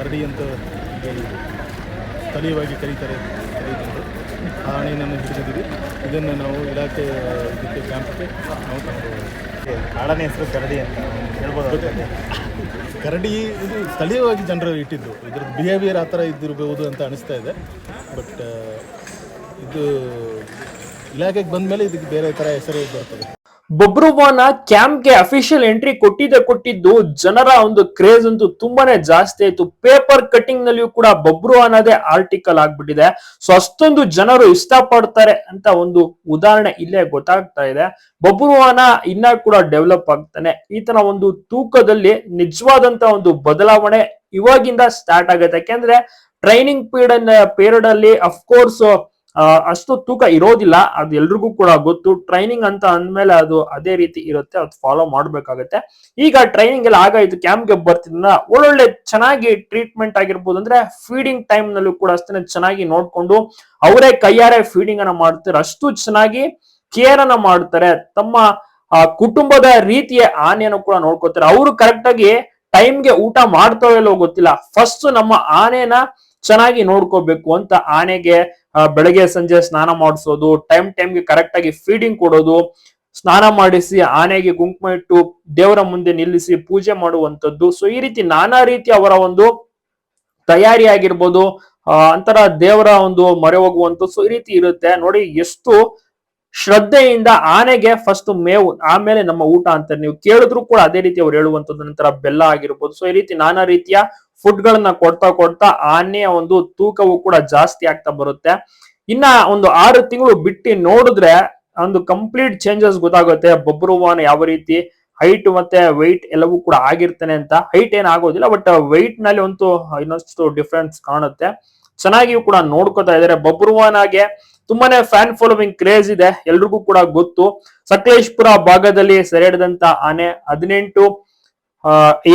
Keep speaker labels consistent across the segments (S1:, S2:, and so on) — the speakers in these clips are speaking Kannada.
S1: ಕರಡಿ ಅಂತ ಹೇಳಿ ಸ್ಥಳೀಯವಾಗಿ ಕರೀತಾರೆ ಕರೀತಾರೆ. ಆ ಆನೆಯನ್ನು ಹಿಡಿದಿದ್ದೀವಿ. ಇದನ್ನು ನಾವು ಇಲಾಖೆ ಇದಕ್ಕೆ ಕ್ಯಾಂಪ್ಗೆ ನಾವು ತಗೊಂಡು
S2: ಕಾಡನೇ ಹೆಸರು ಕರಡಿ ಅಂತ ಹೇಳ್ಬೋದು
S1: ಕರಡಿ ಇದು ಸ್ಥಳೀಯವಾಗಿ ಜನರು ಇಟ್ಟಿದ್ದು. ಇದ್ರ ಬಿಹೇವಿಯರ್ ಆ ಥರ ಇದ್ದಿರಬಹುದು ಅಂತ ಅನಿಸ್ತಾ ಇದೆ. ಬಟ್ ಇದು ಇಲಾಖೆಗೆ ಬಂದ ಮೇಲೆ ಇದಕ್ಕೆ ಬೇರೆ ಥರ ಹೆಸರು ಬರ್ತದೆ.
S3: ಬಬ್ರುವಾನ ಕ್ಯಾಂಪ್ಗೆ ಅಫಿಷಿಯಲ್ ಎಂಟ್ರಿ ಕೊಟ್ಟಿದ್ದೆ ಕೊಟ್ಟಿದ್ದು ಜನರ ಒಂದು ಕ್ರೇಜ್ ಅಂತೂ ತುಂಬಾನೇ ಜಾಸ್ತಿ ಆಯ್ತು. ಪೇಪರ್ ಕಟಿಂಗ್ ನಲ್ಲಿಯೂ ಕೂಡ ಬಬ್ರು ಅನ್ನೋದೇ ಆರ್ಟಿಕಲ್ ಆಗ್ಬಿಟ್ಟಿದೆ. ಸೊ ಅಷ್ಟೊಂದು ಜನರು ಇಷ್ಟಪಡ್ತಾರೆ ಅಂತ ಒಂದು ಉದಾಹರಣೆ ಇಲ್ಲೇ ಗೊತ್ತಾಗ್ತಾ ಇದೆ. ಬಬ್ರುವಾನ ಇನ್ನ ಕೂಡ ಡೆವಲಪ್ ಆಗ್ತಾನೆ. ಈತನ ಒಂದು ತೂಕದಲ್ಲಿ ನಿಜವಾದಂತ ಒಂದು ಬದಲಾವಣೆ ಇವಾಗಿಂದ ಸ್ಟಾರ್ಟ್ ಆಗುತ್ತೆ. ಯಾಕೆಂದ್ರೆ ಟ್ರೈನಿಂಗ್ ಪೀರಿಯಡ್ ಪೀರಿಯಡ್ ಅಲ್ಲಿ ಅಫ್ಕೋರ್ಸ್ ಅಷ್ಟು ತೂಕ ಇರೋದಿಲ್ಲ. ಅದು ಎಲ್ರಿಗೂ ಕೂಡ ಗೊತ್ತು. ಟ್ರೈನಿಂಗ್ ಅಂತ ಅಂದ್ಮೇಲೆ ಅದು ಅದೇ ರೀತಿ ಇರುತ್ತೆ. ಅದು ಫಾಲೋ ಮಾಡ್ಬೇಕಾಗತ್ತೆ. ಈಗ ಟ್ರೈನಿಂಗ್ ಎಲ್ಲ ಆಗಾಯ್ತು ಕ್ಯಾಂಪ್ಗೆ ಬರ್ತಿದ್ನ ಒಳ್ಳೊಳ್ಳೆ ಚೆನ್ನಾಗಿ ಟ್ರೀಟ್ಮೆಂಟ್ ಆಗಿರ್ಬೋದು ಅಂದ್ರೆ ಫೀಡಿಂಗ್ ಟೈಮ್ ನಲ್ಲೂ ಕೂಡ ಅಷ್ಟೇ ಚೆನ್ನಾಗಿ ನೋಡ್ಕೊಂಡು ಅವರೇ ಕೈಯಾರೆ ಫೀಡಿಂಗ್ ಅನ್ನ ಮಾಡ್ತಾರೆ. ಅಷ್ಟು ಚೆನ್ನಾಗಿ ಕೇರ್ ಅನ್ನ ಮಾಡ್ತಾರೆ. ತಮ್ಮ ಕುಟುಂಬದ ರೀತಿಯ ಆನೆಯನ್ನು ಕೂಡ ನೋಡ್ಕೋತಾರೆ. ಅವರು ಕರೆಕ್ಟ್ ಆಗಿ ಟೈಮ್ಗೆ ಊಟ ಮಾಡ್ತಾವೆಲ್ಲೋ ಗೊತ್ತಿಲ್ಲ. ಫಸ್ಟ್ ನಮ್ಮ ಆನೆನ ಚೆನ್ನಾಗಿ ನೋಡ್ಕೋಬೇಕು ಅಂತ ಆನೆಗೆ ಬೆಳಗ್ಗೆ ಸಂಜೆ ಸ್ನಾನ ಮಾಡಿಸೋದು ಟೈಮ್ ಟೈಮ್ಗೆ ಕರೆಕ್ಟ್ ಆಗಿ ಫೀಡಿಂಗ್ ಕೊಡೋದು, ಸ್ನಾನ ಮಾಡಿಸಿ ಆನೆಗೆ ಕುಂಕುಮ ಇಟ್ಟು ದೇವರ ಮುಂದೆ ನಿಲ್ಲಿಸಿ ಪೂಜೆ ಮಾಡುವಂತದ್ದು ಸೊ ಈ ರೀತಿ ನಾನಾ ರೀತಿ ಅವರ ಒಂದು ತಯಾರಿ ಆಗಿರ್ಬೋದು ಅಂತರ ದೇವರ ಒಂದು ಮೊರೆ ಹೋಗುವಂತ ಸೊ ಈ ರೀತಿ ಇರುತ್ತೆ. ನೋಡಿ, ಎಷ್ಟು ಶ್ರದ್ಧೆಯಿಂದ ಆನೆಗೆ ಫಸ್ಟ್ ಮೇವು, ಆಮೇಲೆ ನಮ್ಮ ಊಟ ಅಂತ ನೀವು ಕೇಳಿದ್ರು ಕೂಡ ಅದೇ ರೀತಿ ಅವ್ರು ಹೇಳುವಂತದ್ದು ನಂತರ ಬೆಲ್ಲ ಆಗಿರ್ಬೋದು. ಸೊ ಈ ರೀತಿ ನಾನಾ ರೀತಿಯ ಫುಡ್ ಗಳನ್ನ ಕೊಡ್ತಾ ಕೊಡ್ತಾ ಆನೆಯ ಒಂದು ತೂಕವು ಕೂಡ ಜಾಸ್ತಿ ಆಗ್ತಾ ಬರುತ್ತೆ. ಇನ್ನ ಒಂದು ಆರು ತಿಂಗಳು ಬಿಟ್ಟು ನೋಡಿದ್ರೆ ಒಂದು ಕಂಪ್ಲೀಟ್ ಚೇಂಜಸ್ ಗೊತ್ತಾಗುತ್ತೆ. ಬಬ್ರುವಾನ್ ಯಾವ ರೀತಿ, ಹೈಟ್ ಮತ್ತೆ ವೈಟ್ ಎಲ್ಲವೂ ಕೂಡ ಆಗಿರ್ತಾನೆ ಅಂತ. ಹೈಟ್ ಏನ್ ಆಗೋದಿಲ್ಲ, ಬಟ್ ವೈಟ್ನಲ್ಲಿ ಒಂದು ಇನ್ನಷ್ಟು ಡಿಫ್ರೆನ್ಸ್ ಕಾಣುತ್ತೆ. ಚೆನ್ನಾಗಿಯೂ ಕೂಡ ನೋಡ್ಕೊತಾ ಇದಾರೆ ಬಬ್ರುವಾನಾಗೆ ತುಂಬಾನೇ ಫ್ಯಾನ್ ಫಾಲೋವಿಂಗ್ ಕ್ರೇಜ್ ಇದೆ. ಎಲ್ರಿಗೂ ಕೂಡ ಗೊತ್ತು. ಸಕಲೇಶ್ಪುರ ಭಾಗದಲ್ಲಿ ಸೆರೆ ಹಿಡಿದಂತ ಆನೆ ಹದಿನೆಂಟು.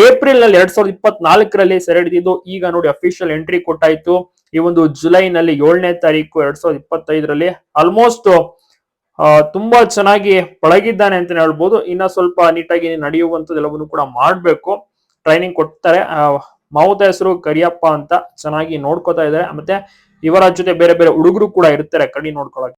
S3: ಏಪ್ರಿಲ್ನಲ್ಲಿ ಎರಡ್ ಸಾವಿರದ ಇಪ್ಪತ್ನಾಲ್ಕರಲ್ಲಿ ಸೆರೆ ಹಿಡಿದಿದ್ದು, ಈಗ ನೋಡಿ ಅಫಿಷಿಯಲ್ ಎಂಟ್ರಿ ಕೊಟ್ಟಾಯ್ತು. ಈ ಒಂದು ಜುಲೈನಲ್ಲಿ ಏಳನೇ ತಾರೀಕು ಎರಡ್ ಸಾವಿರದ ಇಪ್ಪತ್ತೈದರಲ್ಲಿ ಆಲ್ಮೋಸ್ಟ್ ತುಂಬಾ ಚೆನ್ನಾಗಿ ಪಳಗಿದ್ದಾನೆ ಅಂತ ಹೇಳ್ಬೋದು. ಇನ್ನ ಸ್ವಲ್ಪ ನೀಟಾಗಿ ನಡೆಯುವಂತದ್ದು ಎಲ್ಲವನ್ನು ಕೂಡ ಮಾಡ್ಬೇಕು. ಟ್ರೈನಿಂಗ್ ಕೊಡ್ತಾರೆ. ಮಾವುತ ಹೆಸರು ಕರಿಯಪ್ಪ ಅಂತ ಚೆನ್ನಾಗಿ ನೋಡ್ಕೋತಾ ಇದ್ದಾರೆ. ಮತ್ತೆ ಇವರ ಜೊತೆ ಬೇರೆ ಬೇರೆ ಹುಡುಗರು ಕೂಡ ಇರ್ತಾರೆ ಕಡಿ ನೋಡ್ಕೊಳಕ್ಕೆ.